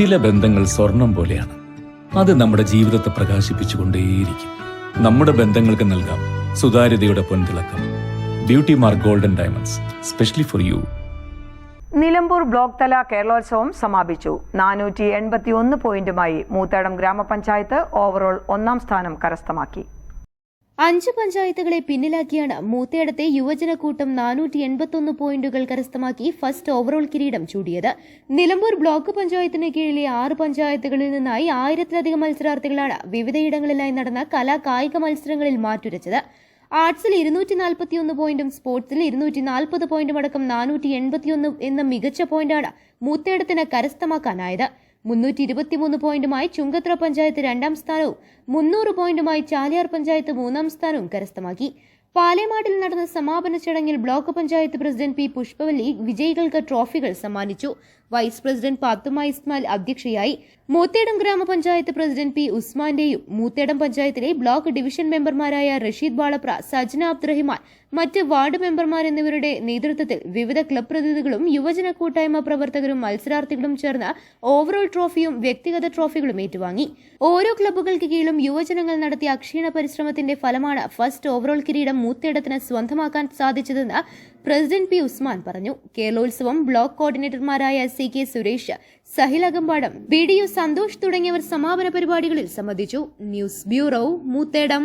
ചില ബന്ധങ്ങൾ സ്വർണം പോലെയാണ്. അത് നമ്മുടെ ജീവിതത്തെ പ്രകാശിപ്പിച്ചുകൊണ്ടേയിരിക്കും. നമ്മുടെ ബന്ധങ്ങൾക്ക് നൽകാം സുതാര്യതയുടെ പൊൻതിളക്കം. Beauty mark golden diamonds specially for you Nilambur block തല കേരളോത്സവം സമാപിച്ചു. നാനൂറ്റി എൺപത്തി ഒന്ന് പോയിന്റുമായി മൂത്തേടം ഗ്രാമപഞ്ചായത്ത് ഓവറോൾ ഒന്നാം സ്ഥാനം കരസ്ഥമാക്കി. അഞ്ച് പഞ്ചായത്തുകളെ പിന്നിലാക്കിയാണ് മൂത്തയിടത്തെ യുവജനകൂട്ടം നാനൂറ്റി എൺപത്തൊന്ന് പോയിന്റുകൾ കരസ്ഥമാക്കി ഫസ്റ്റ് ഓവറോൾ കിരീടം ചൂടിയത്. നിലമ്പൂർ ബ്ലോക്ക് പഞ്ചായത്തിന് കീഴിലെ ആറ് പഞ്ചായത്തുകളിൽ നിന്നായി ആയിരത്തിലധികം മത്സരാർത്ഥികളാണ് വിവിധയിടങ്ങളിലായി നടന്ന കലാ കായിക മത്സരങ്ങളിൽ മാറ്റുരച്ചത്. ആർട്സിൽ ഇരുന്നൂറ്റി നാൽപ്പത്തിയൊന്ന് പോയിന്റും സ്പോർട്സിൽ ഇരുന്നൂറ്റി നാൽപ്പത് പോയിന്റും അടക്കം നാനൂറ്റി എൺപത്തിയൊന്ന് എന്ന മികച്ച പോയിന്റാണ് മൂത്തേടത്തിന് കരസ്ഥമാക്കാനായത്. മുന്നൂറ്റി ഇരുപത്തിമൂന്ന് പോയിന്റുമായി ചുങ്കത്ര പഞ്ചായത്ത് രണ്ടാം സ്ഥാനവും മുന്നൂറ് പോയിന്റുമായി ചാലിയാർ പഞ്ചായത്ത് മൂന്നാം സ്ഥാനവും കരസ്ഥമാക്കി. പാലേമാടിൽ നടന്ന സമാപന ചടങ്ങിൽ block panchayat president P Pushpavalli വിജയികൾക്ക് ട്രോഫികൾ സമ്മാനിച്ചു. വൈസ് പ്രസിഡന്റ് പാത്തുമ ഇസ്മാൽ അധ്യക്ഷയായി. മൂത്തേടം ഗ്രാമപഞ്ചായത്ത് പ്രസിഡന്റ് പി ഉസ്മാന്റെയും മൂത്തേടം പഞ്ചായത്തിലെ ബ്ലോക്ക് ഡിവിഷൻ മെമ്പർമാരായ റഷീദ് ബാളപ്ര സജ്ന അബ്ദുറഹിമാൻ മറ്റ് വാർഡ് മെമ്പർമാർ എന്നിവരുടെ നേതൃത്വത്തിൽ വിവിധ ക്ലബ് പ്രതിനിധികളും യുവജന കൂട്ടായ്മ പ്രവർത്തകരും മത്സരാർത്ഥികളും ചേർന്ന് ഓവറോൾ ട്രോഫിയും വ്യക്തിഗത ട്രോഫികളും ഏറ്റുവാങ്ങി. ഓരോ ക്ലബ്ബുകൾക്ക് കീഴിലും യുവജനങ്ങൾ നടത്തിയ അക്ഷീണ പരിശ്രമത്തിന്റെ ഫലമാണ് ഫസ്റ്റ് ഓവറോൾ കിരീടം മൂത്തേടത്തിന് സ്വന്തമാക്കാൻ സാധിച്ചതെന്ന് പ്രസിഡന്റ് പി ഉസ്മാൻ പറഞ്ഞു. കേരളോത്സവം block കോർഡിനേറ്റർമാരായ C K Suresh Sahil Akampadam B D U Santhosh തുടങ്ങിയവർ സമാപന പരിപാടികളിൽ സംബന്ധിച്ചു. News bureau Moothedam.